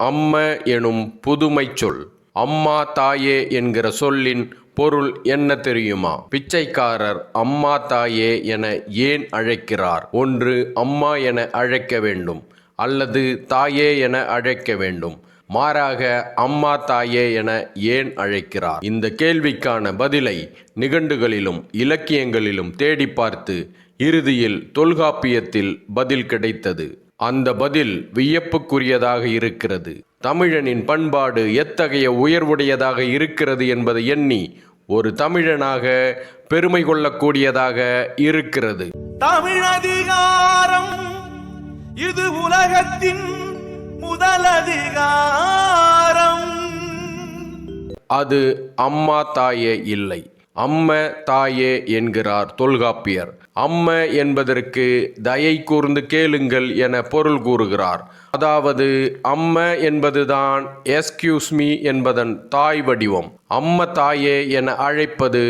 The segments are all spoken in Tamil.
அம்ம எனும் புதுமைச் சொல். அம்மா தாயே என்கிற சொல்லின் பொருள் என்ன தெரியுமா? பிச்சைக்காரர் அம்மா தாயே என ஏன் அழைக்கிறார்? ஒன்று அம்மா என அழைக்க வேண்டும் அல்லது தாயே என அழைக்க வேண்டும். மாறாக அம்மா தாயே என ஏன் அழைக்கிறார்? இந்த கேள்விக்கான பதிலை நிகண்டுகளிலும் இலக்கியங்களிலும் தேடி பார்த்து இறுதியில் தொல்காப்பியத்தில் பதில் கிடைத்தது. அந்த பதில் வியப்புக்குரியதாக இருக்கிறது. தமிழனின் பண்பாடு எத்தகைய உயர்வுடையதாக இருக்கிறது என்பதை எண்ணி ஒரு தமிழனாக பெருமை கொள்ளக்கூடியதாக இருக்கிறது. தமிழதிகாரம் இது உலகத்தின் மேலதிகாரம் அது அம்மா தாயே இல்லை. அம்ம தாயே என்கிறார் தொல்காப்பியர். அம்ம என்பதற்கு தயை கூர்ந்து கேளுங்கள் என பொருள் கூறுகிறார். அதாவது அம்ம என்பதுதான் எஸ்கியூஸ்மி என்பதன் தாய் வடிவம். அம்ம தாயே என அழைப்பது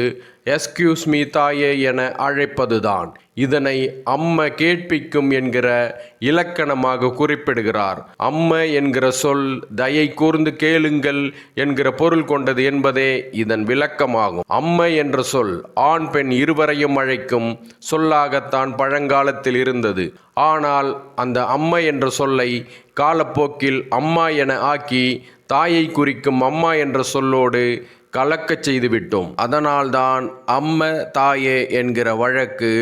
எஸ்கியூஸ் மீ தாயே என அழைப்பதுதான். இதனை அம்ம கேட்பிக்கும் என்கிற இலக்கணமாக குறிப்பிடுகிறார். அம்ம என்கிற சொல் தயை கூர்ந்து கேளுங்கள் என்கிற பொருள் கொண்டது என்பதே இதன் விளக்கமாகும். அம்ம என்ற சொல் ஆண் பெண் இருவரையும் அழைக்கும் சொல்லாகத்தான் பழங்காலத்தில் இருந்தது. ஆனால் அந்த அம்ம என்ற சொல்லை காலப்போக்கில் அம்மா என ஆக்கி தாயை குறிக்கும் அம்மா என்ற சொல்லோடு கலக்கச் செய்துவிட்டோம். அதனால்தான் அம்ம தாயே என்கிற வழக்கு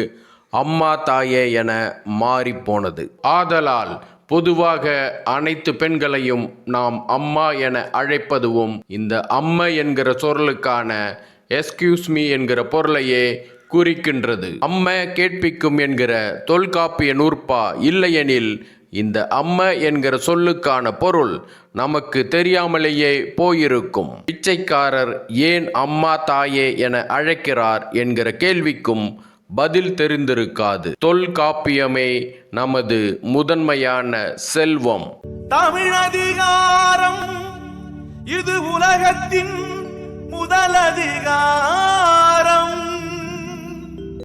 அம்மா தாயே என மாறிப்போனது. ஆதலால் பொதுவாக அனைத்து பெண்களையும் நாம் அம்மா என அழைப்பதுவும் இந்த அம்மை என்கிற சொல்லுக்கான எஸ்கியூஸ் மீ என்கிற பொருளையே குறிக்கின்றது. அம்ம கேட்பிக்கும் என்கிற தொல்காப்பிய நூற்பா இல்லையெனில் இந்த அம்ம என்கிற சொல்லுக்கான பொருள் நமக்கு தெரியாமலேயே போயிருக்கும். பிச்சைக்காரர் ஏன் அம்மா தாயே என அழைக்கிறார் என்கிற கேள்விக்கும் பதில் தெரிந்திருக்காது. தொல்காப்பியமே நமது முதன்மையான செல்வம். தமிழதிகாரம் இது உலகத்தின் முதலதிகாரம்